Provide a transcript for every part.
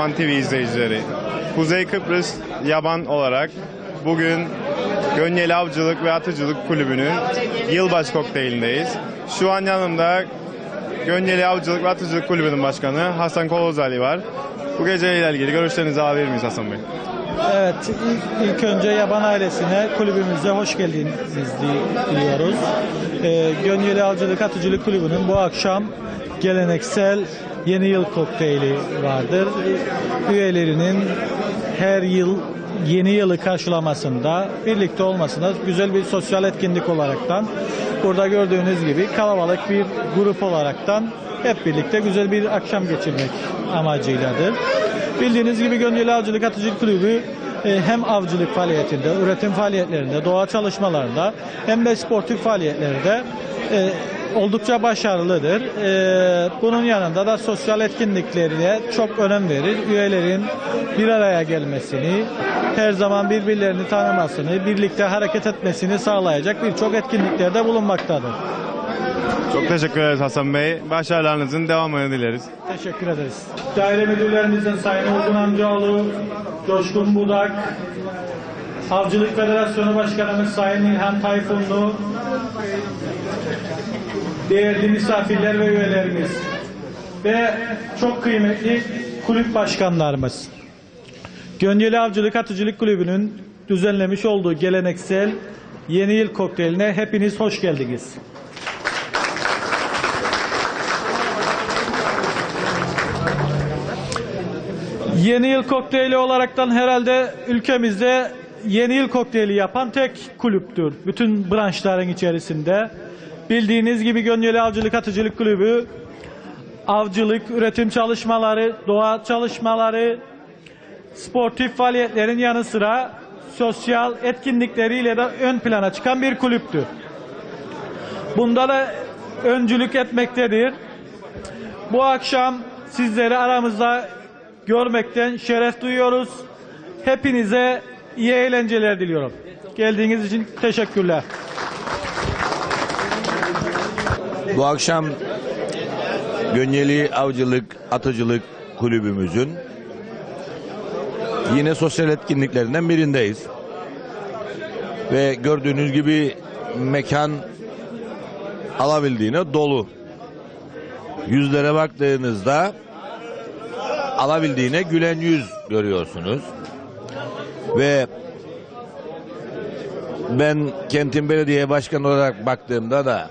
Yaban TV izleyicileri. Kuzey Kıbrıs Yaban olarak bugün Gönyeli Avcılık ve Atıcılık Kulübü'nün yılbaşı kokteylindeyiz. Şu an yanımda Gönyeli Avcılık ve Atıcılık Kulübü'nün başkanı Hasan Kolozali var. Bu geceyle ilgili görüşlerinizi alabilir miyiz Hasan Bey? Evet, ilk, ilk önce yaban ailesine kulübümüze hoş geldiniz di- diliyoruz. Ee, Gönyeli Avcılık Atıcılık Kulübü'nün bu akşam geleneksel yeni yıl kokteyli vardır. Üyelerinin her yıl yeni yılı karşılamasında, birlikte olmasında güzel bir sosyal etkinlik olaraktan burada gördüğünüz gibi kalabalık bir grup olaraktan hep birlikte güzel bir akşam geçirmek amacıyladır. Bildiğiniz gibi Gönyeli Avcılık Atıcılık Kulübü hem avcılık faaliyetinde, üretim faaliyetlerinde, doğa çalışmalarında hem de sportif faaliyetlerde e, oldukça başarılıdır. E, bunun yanında da sosyal etkinliklerine çok önem verir. Üyelerin bir araya gelmesini, her zaman birbirlerini tanımasını, birlikte hareket etmesini sağlayacak birçok etkinliklerde bulunmaktadır. Çok teşekkür ederiz Hasan Bey. Başarılarınızın devamını dileriz. Teşekkür ederiz. Daire müdürlerimizin Sayın Olgun Amcaoğlu, Coşkun Budak, Avcılık Federasyonu Başkanımız Sayın İlhan Tayfunlu, değerli misafirler ve üyelerimiz ve çok kıymetli kulüp başkanlarımız. Gönyeli Avcılık Atıcılık Kulübü'nün düzenlemiş olduğu geleneksel yeni yıl kokteyline hepiniz hoş geldiniz. Yeni yıl kokteyli olaraktan herhalde ülkemizde yeni yıl kokteyli yapan tek kulüptür. Bütün branşların içerisinde. Bildiğiniz gibi Gönyeli Avcılık Atıcılık Kulübü avcılık, üretim çalışmaları, doğa çalışmaları, sportif faaliyetlerin yanı sıra sosyal etkinlikleriyle de ön plana çıkan bir kulüptür. Bunda da öncülük etmektedir. Bu akşam sizleri aramızda görmekten şeref duyuyoruz. Hepinize iyi eğlenceler diliyorum. Geldiğiniz için teşekkürler. Bu akşam Gönyeli Avcılık Atıcılık Kulübümüzün yine sosyal etkinliklerinden birindeyiz. Ve gördüğünüz gibi mekan alabildiğine dolu. Yüzlere baktığınızda alabildiğine gülen yüz görüyorsunuz. Ve ben kentin belediye başkanı olarak baktığımda da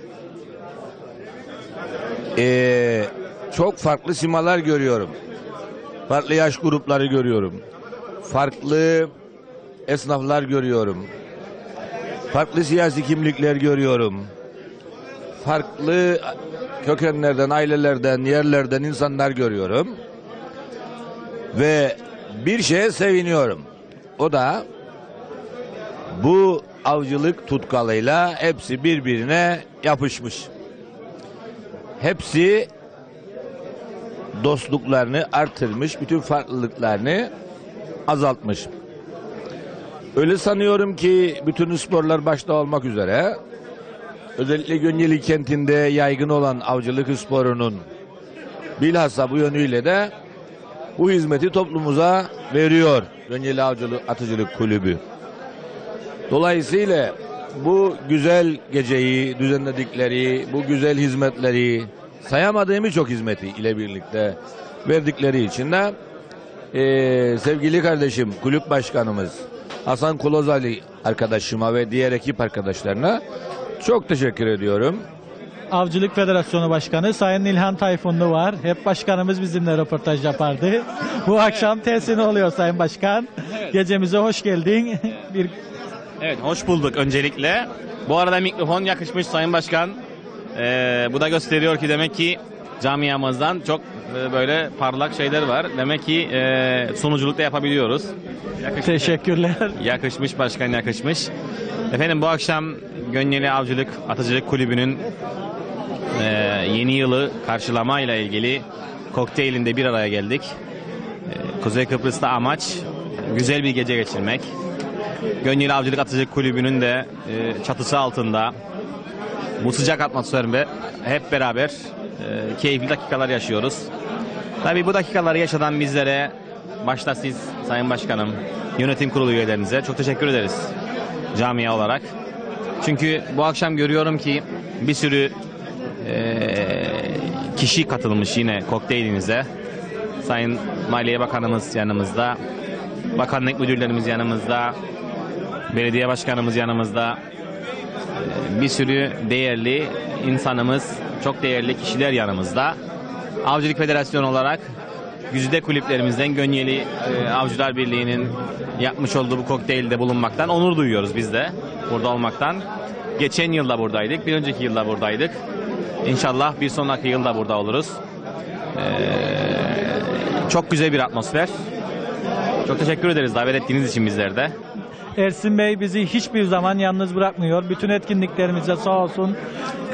ee, çok farklı simalar görüyorum. Farklı yaş grupları görüyorum. Farklı esnaflar görüyorum. Farklı siyasi kimlikler görüyorum. Farklı kökenlerden, ailelerden, yerlerden insanlar görüyorum. Ve bir şeye seviniyorum. O da bu avcılık tutkalıyla hepsi birbirine yapışmış hepsi dostluklarını artırmış, bütün farklılıklarını azaltmış. Öyle sanıyorum ki bütün sporlar başta olmak üzere özellikle Gönyeli kentinde yaygın olan avcılık sporunun bilhassa bu yönüyle de bu hizmeti toplumumuza veriyor Gönyeli Avcılık Atıcılık Kulübü. Dolayısıyla bu güzel geceyi düzenledikleri, bu güzel hizmetleri, sayamadığım birçok hizmeti ile birlikte verdikleri için de eee, sevgili kardeşim, kulüp başkanımız Hasan Kulozali arkadaşıma ve diğer ekip arkadaşlarına çok teşekkür ediyorum. Avcılık Federasyonu Başkanı Sayın İlhan Tayfunlu var. Hep başkanımız bizimle röportaj yapardı. Bu akşam tersine oluyor Sayın Başkan. Gecemize hoş geldin. Bir Evet hoş bulduk öncelikle. Bu arada mikrofon yakışmış Sayın Başkan. Ee, bu da gösteriyor ki demek ki camiamızdan çok e, böyle parlak şeyler var. Demek ki e, sunuculuk da yapabiliyoruz. Yakışmış, teşekkürler. yakışmış başkan yakışmış. Efendim bu akşam Gönyeli Avcılık Atıcılık Kulübü'nün e, yeni yılı karşılamayla ilgili kokteylinde bir araya geldik. E, Kuzey Kıbrıs'ta amaç güzel bir gece geçirmek. Gönyeli Avcılık Atıcılık Kulübü'nün de e, çatısı altında bu sıcak atmosferinde hep beraber e, keyifli dakikalar yaşıyoruz. Tabii bu dakikaları yaşadan bizlere başta siz Sayın Başkanım, yönetim kurulu üyelerinize çok teşekkür ederiz camia olarak. Çünkü bu akşam görüyorum ki bir sürü eee, kişi katılmış yine kokteylinize. Sayın Maliye Bakanımız yanımızda, bakanlık müdürlerimiz yanımızda, belediye başkanımız yanımızda, bir sürü değerli insanımız, çok değerli kişiler yanımızda. Avcılık Federasyonu olarak güzide kulüplerimizden Gönyeli e, Avcılar Birliği'nin yapmış olduğu bu kokteylde bulunmaktan onur duyuyoruz biz de burada olmaktan. Geçen yılda buradaydık, bir önceki yılda buradaydık. İnşallah bir sonraki yılda burada oluruz. Ee, çok güzel bir atmosfer. Çok teşekkür ederiz davet ettiğiniz için bizler de. Ersin Bey bizi hiçbir zaman yalnız bırakmıyor. Bütün etkinliklerimize sağ olsun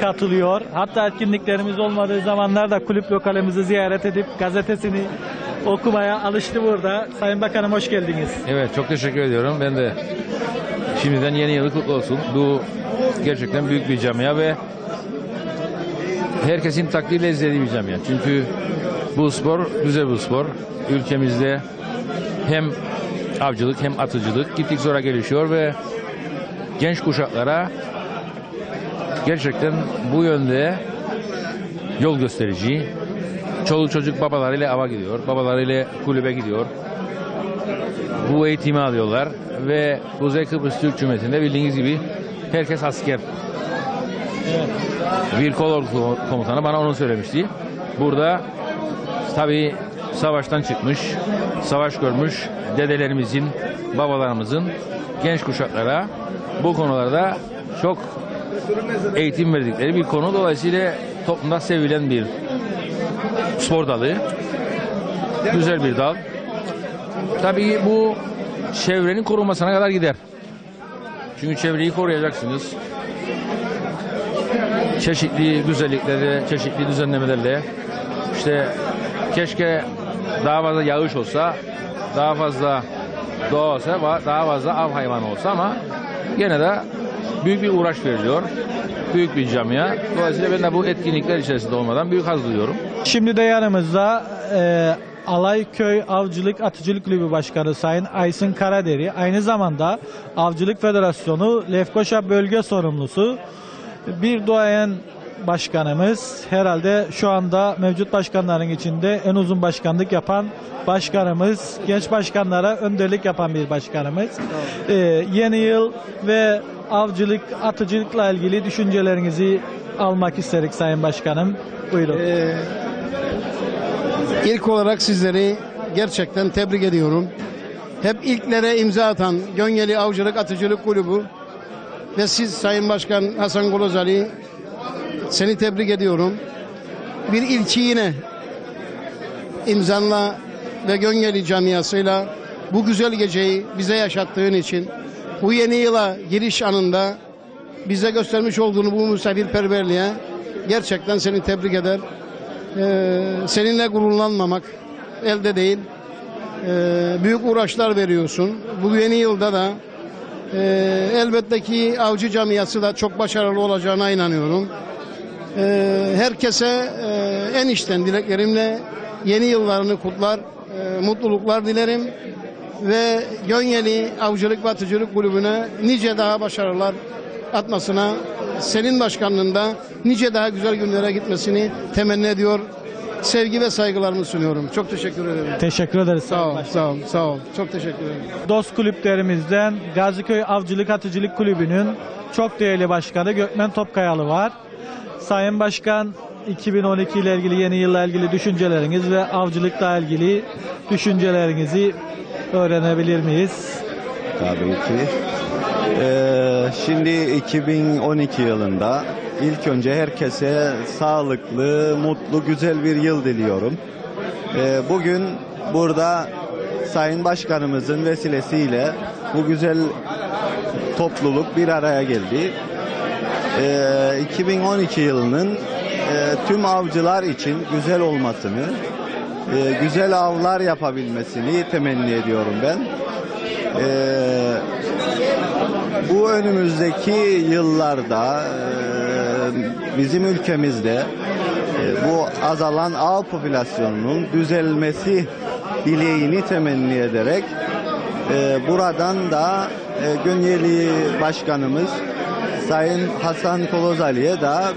katılıyor. Hatta etkinliklerimiz olmadığı zamanlarda kulüp lokalimizi ziyaret edip gazetesini okumaya alıştı burada. Sayın Bakanım hoş geldiniz. Evet çok teşekkür ediyorum. Ben de şimdiden yeni yılı kutlu olsun. Bu gerçekten büyük bir camia ve herkesin takdiriyle izlediği bir camia. Çünkü bu spor güzel bir spor. Ülkemizde hem avcılık hem atıcılık gittik sonra gelişiyor ve genç kuşaklara gerçekten bu yönde yol gösterici. Çoluk çocuk babalarıyla ava gidiyor, babalarıyla kulübe gidiyor bu eğitimi alıyorlar ve Kuzey Kıbrıs Türk Cumhuriyeti'nde bildiğiniz gibi herkes asker. Bir kolor komutanı bana onu söylemişti. Burada tabii savaştan çıkmış, savaş görmüş dedelerimizin, babalarımızın genç kuşaklara bu konularda çok eğitim verdikleri bir konu. Dolayısıyla toplumda sevilen bir spor dalı. Güzel bir dal. Tabii bu çevrenin korunmasına kadar gider. Çünkü çevreyi koruyacaksınız. Çeşitli güzelliklerle, çeşitli düzenlemelerle işte keşke daha fazla yağış olsa, daha fazla doğa olsa, daha fazla av hayvanı olsa ama gene de büyük bir uğraş veriliyor. Büyük bir camia. Dolayısıyla ben de bu etkinlikler içerisinde olmadan büyük haz duyuyorum. Şimdi de yanımızda e, Alayköy Avcılık Atıcılık Kulübü Başkanı Sayın Aysun Karaderi, aynı zamanda Avcılık Federasyonu Lefkoşa Bölge Sorumlusu bir duayen başkanımız herhalde şu anda mevcut başkanların içinde en uzun başkanlık yapan başkanımız, genç başkanlara önderlik yapan bir başkanımız. E, yeni yıl ve avcılık, atıcılıkla ilgili düşüncelerinizi almak isterik Sayın Başkanım. Buyurun. Ee, ilk olarak sizleri gerçekten tebrik ediyorum. Hep ilklere imza atan Gönyeli Avcılık Atıcılık Kulübü ve siz Sayın Başkan Hasan Golozali seni tebrik ediyorum. Bir ilki yine imzanla ve Gönyeli camiasıyla bu güzel geceyi bize yaşattığın için bu yeni yıla giriş anında bize göstermiş olduğunu bu misafirperverliğe gerçekten seni tebrik eder. Ee, seninle gururlanmamak elde değil. Ee, büyük uğraşlar veriyorsun. Bu yeni yılda da e, elbette ki avcı camiası da çok başarılı olacağına inanıyorum. Ee, herkese e, en içten dileklerimle yeni yıllarını kutlar, e, mutluluklar dilerim ve Gönyeli Avcılık ve Atıcılık Kulübü'ne nice daha başarılar atmasına senin başkanlığında nice daha güzel günlere gitmesini temenni ediyor. Sevgi ve saygılarımı sunuyorum. Çok teşekkür ederim. Teşekkür ederiz. Sağ ol, sağ ol, sağ ol. Çok teşekkür ederim. Dost kulüplerimizden Gaziköy Avcılık Atıcılık Kulübü'nün çok değerli başkanı Gökmen Topkayalı var. Sayın Başkan 2012 ile ilgili yeni yılla ilgili düşünceleriniz ve avcılıkla ilgili düşüncelerinizi öğrenebilir miyiz? Tabii ki. Ee, şimdi 2012 yılında ilk önce herkese sağlıklı, mutlu, güzel bir yıl diliyorum. Ee, bugün burada Sayın Başkanımızın vesilesiyle bu güzel topluluk bir araya geldi. Ee, 2012 yılının e, tüm avcılar için güzel olmasını, e, güzel avlar yapabilmesini temenni ediyorum ben. Ee, bu önümüzdeki yıllarda e, bizim ülkemizde e, bu azalan av popülasyonunun düzelmesi dileğini temenni ederek e, buradan da e, Gönyeli Başkanımız Sayın Hasan Kolozali'ye da